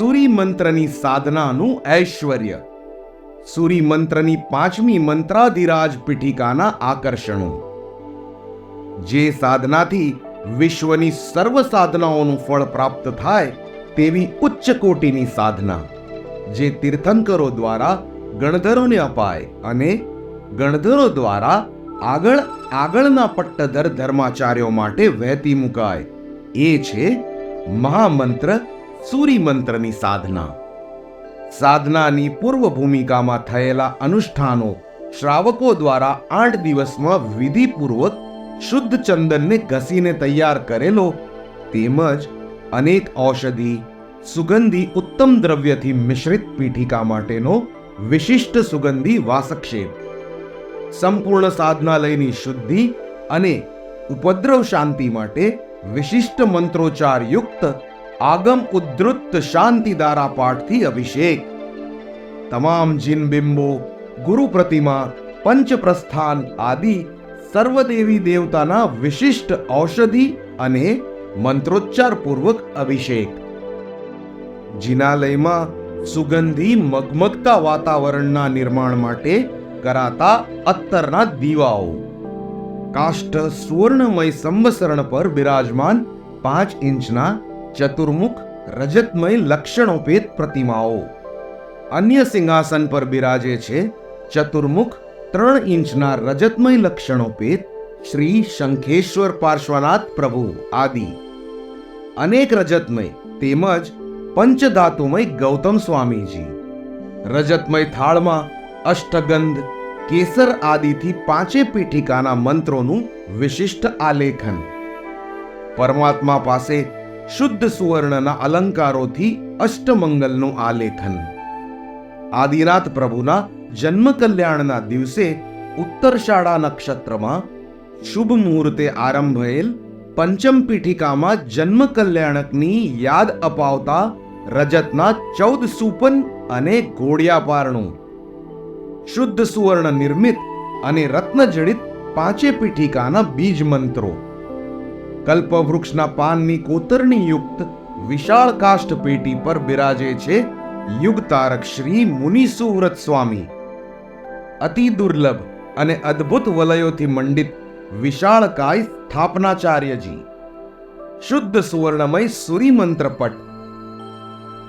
સૂરી મંત્રની સાધનાનું ઐશ્વર્ય. સૂરી મંત્રની પાંચમી મંત્રાધિરાજ પીઠિકાના આકર્ષણો. જે સાધનાથી વિશ્વની સર્વ સાધનાઓનું ફળ પ્રાપ્ત થાય તેવી ઉચ્ચ કોટીની સાધના, જે તીર્થંકરો દ્વારા ગણધરોને અપાય અને ગણધરો દ્વારા આગળ, આગળના પટ્ટધર ધર્માચાર્યો માટે વહેતી મુકાય. એ છે મહામંત્ર સૂરી મંત્રની સાધના. સાધનાની પૂર્વ ભૂમિકામાં થયેલા અનુષ્ઠાનો શ્રાવકો દ્વારા આઠ દિવસમાં વિધિપૂર્વક શુદ્ધ ચંદનને ઘસીને તૈયાર કરેલો તેમજ અનેક ઔષધિ, સુગંધી ઉત્તમ દ્રવ્યથી મિશ્રિત પીઠિકા માટેનો વિશિષ્ટ સુગંધી વાસક્ષેપ. સંપૂર્ણ સાધનાલયની શુદ્ધિ અને ઉપદ્રવ શાંતિ માટે વિશિષ્ટ મંત્રોચ્ચાર યુક્ત આગમ ઉદ્ધૃત શાંતિદારા પાઠથી અભિષેક. તમામ જીન બિંબો, ગુરુ પ્રતિમા, પંચપ્રસ્થાન આદિ સર્વદેવી દેવતાના વિશિષ્ટ ઔષધિ અને મંત્રોચ્ચાર પૂર્વક અભિષેક. જિનાલયમાં સુગંધી મગમગતા વાતાવરણના નિર્માણ માટે કરાતા અત્તરના દીવાઓ. કાષ્ઠ સુવર્ણમય સંવસરણ પર બિરાજમાન પાંચ ઇંચના ચતુર્મુખ રજતમય લક્ષણોપેત પ્રતિમાઓ અન્ય સિંહાસન પર બિરાજે છે ચતુર્મુખ ત્રણ ઇંચના રજતમય લક્ષણોપેત શ્રી શંખેશ્વર પાર્શ્વનાથ પ્રભુ આદિ અનેક રજતમય તેમજ પંચધાતુમય ગૌતમ સ્વામીજી રજતમય થાળમાં અષ્ટગંધ કેસર આદિથી પાંચે પીઠિકાના મંત્રોનું વિશિષ્ટ આલેખન। પરમાત્મા પાસે શુદ્ધ સુવર્ણના અલંકારોથી અષ્ટમંગલનું આલેખન આદિનાથ પ્રભુના જન્મ કલ્યાણના દિવસે ઉત્તરશાળા નક્ષત્રમાં શુભ મુહૂર્તે આરંભેલ પંચમ પીઠિકામાં જન્મ કલ્યાણકની યાદ અપાવતા રજતના ચૌદ સુપન અને ઘોડિયાપારણું શુદ્ધ સુવર્ણ નિર્મિત અને રત્નજડિત પાંચે પીઠિકાના બીજ મંત્રો કલ્પવૃક્ષના પાનની કોતરણી યુક્ત વિશાળ કાષ્ઠ પેટી પર બિરાજે છે યુગતારક શ્રી મુનિ સુવ્રત સ્વામી. અતિ દુર્લભ અને અદ્ભુત વલયોથી મંડિત વિશાળકાય સ્થાપનાચાર્યજી. શુદ્ધ સુવર્ણમય સૂરીમંત્ર પટ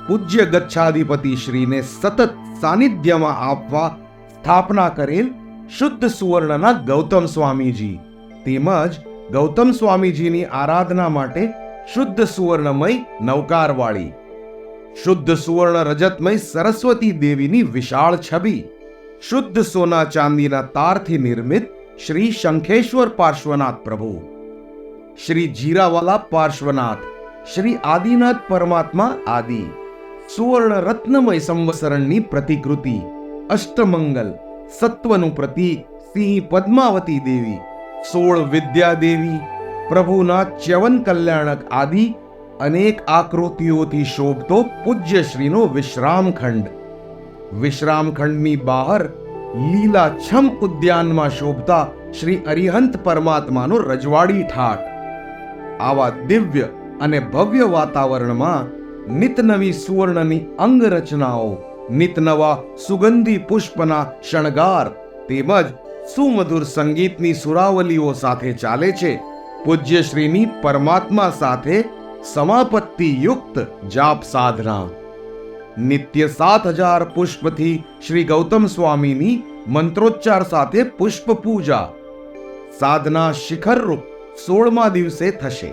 પૂજ્ય ગચ્છાધિપતિ શ્રીને સતત સાનિધ્યમાં આપવા સ્થાપના કરેલ શુદ્ધ સુવર્ણના ગૌતમ સ્વામીજી તેમજ ગૌતમ સ્વામીજીની આરાધના માટે શુદ્ધ સુવર્ણમય નવકારવાળી, શુદ્ધ સુવર્ણ રજતમય સરસ્વતી દેવીની વિશાળ છબી, શુદ્ધ સોના ચાંદીના તારથી નિર્મિત શ્રી શંખેશ્વર પાર્શ્વનાથ પ્રભુ, શ્રી જીરાવાલા પાર્શ્વનાથ, શ્રી આદિનાથ પરમાત્મા આદિ, સુવર્ણ રત્નમય સંવસરણની પ્રતિકૃતિ, અષ્ટમંગલ, સત્વનું પ્રતીક સિંહ પદ્માવતી દેવી સોળ વિદ્યાદેવી, પ્રભુના ચ્યવન કલ્યાણક આદિ, અનેક આકૃતિઓથી શોભતો પૂજ્યશ્રીનો વિશ્રામખંડ. વિશ્રામખંડની બહાર લીલાછમ ઉદ્યાનમાં શોભતા શ્રી અરિહંત પરમાત્માનો રજવાડી ઠાટ. આવા દિવ્ય અને ભવ્ય વાતાવરણમાં નિતનવી સુવર્ણની અંગરચનાઓ, નિતનવા સુગંધી પુષ્પના શણગાર તેમજ સુમધુર સંગીતની સુરાવલીઓ સાથે ચાલે છે. પૂજ્ય શ્રીની પરમાત્મા સાથે સમાપત્તિ યુક્ત જાપ સાધના. નિત્ય સાત હજાર પુષ્પથી શ્રી ગૌતમ સ્વામીની મંત્રોચ્ચાર સાથે પુષ્પ પૂજા. સાધના શિખરરૂપ સોળમા દિવસે થશે.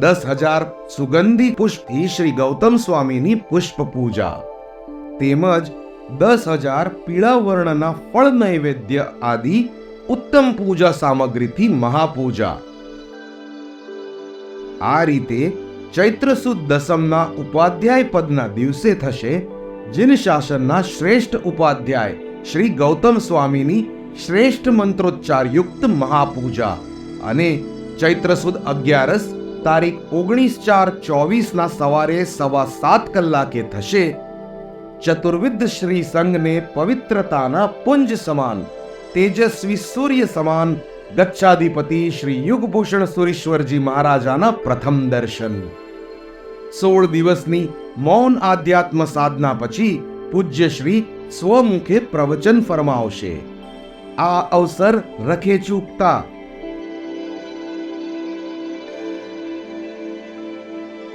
દસ હજાર સુગંધી પુષ્પથી શ્રી ગૌતમ સ્વામીની પુષ્પ પૂજા. તેમજ દસ હજાર પીળા વર્ણના ફળ નૈવેદ્ય આદિ ઉત્તમ પૂજા સામગ્રીથી મહાપૂજા. આ રીતે ચૈત્ર સુદ દસમના ઉપાધ્યાય પદના દિવસે થશે જિન શાસનના શ્રેષ્ઠ ઉપાધ્યાય શ્રી ગૌતમ સ્વામીની શ્રેષ્ઠ મંત્રોચ્ચારયુક્ત મહાપૂજા અને ચૈત્ર સુદ અગિયારસ તારીખ ઓગણીસ ચાર ચોવીસના સવારે સવા સાત કલાકે થશે ચતુર્વિધ શ્રી સંઘને પવિત્રતાના પુંજ સમાન તેજસ્વી સૂર્ય સમાન ગચ્છાધિપતિ શ્રી યુગભૂષણ સુરેશ્વરજી મહારાજાના પ્રથમ દર્શન સોળ દિવસની મૌન આધ્યાત્મ સાધના પછી પૂજ્ય શ્રી સ્વમુખે પ્રવચન ફરમાવશે આ અવસર રખે ચૂકતા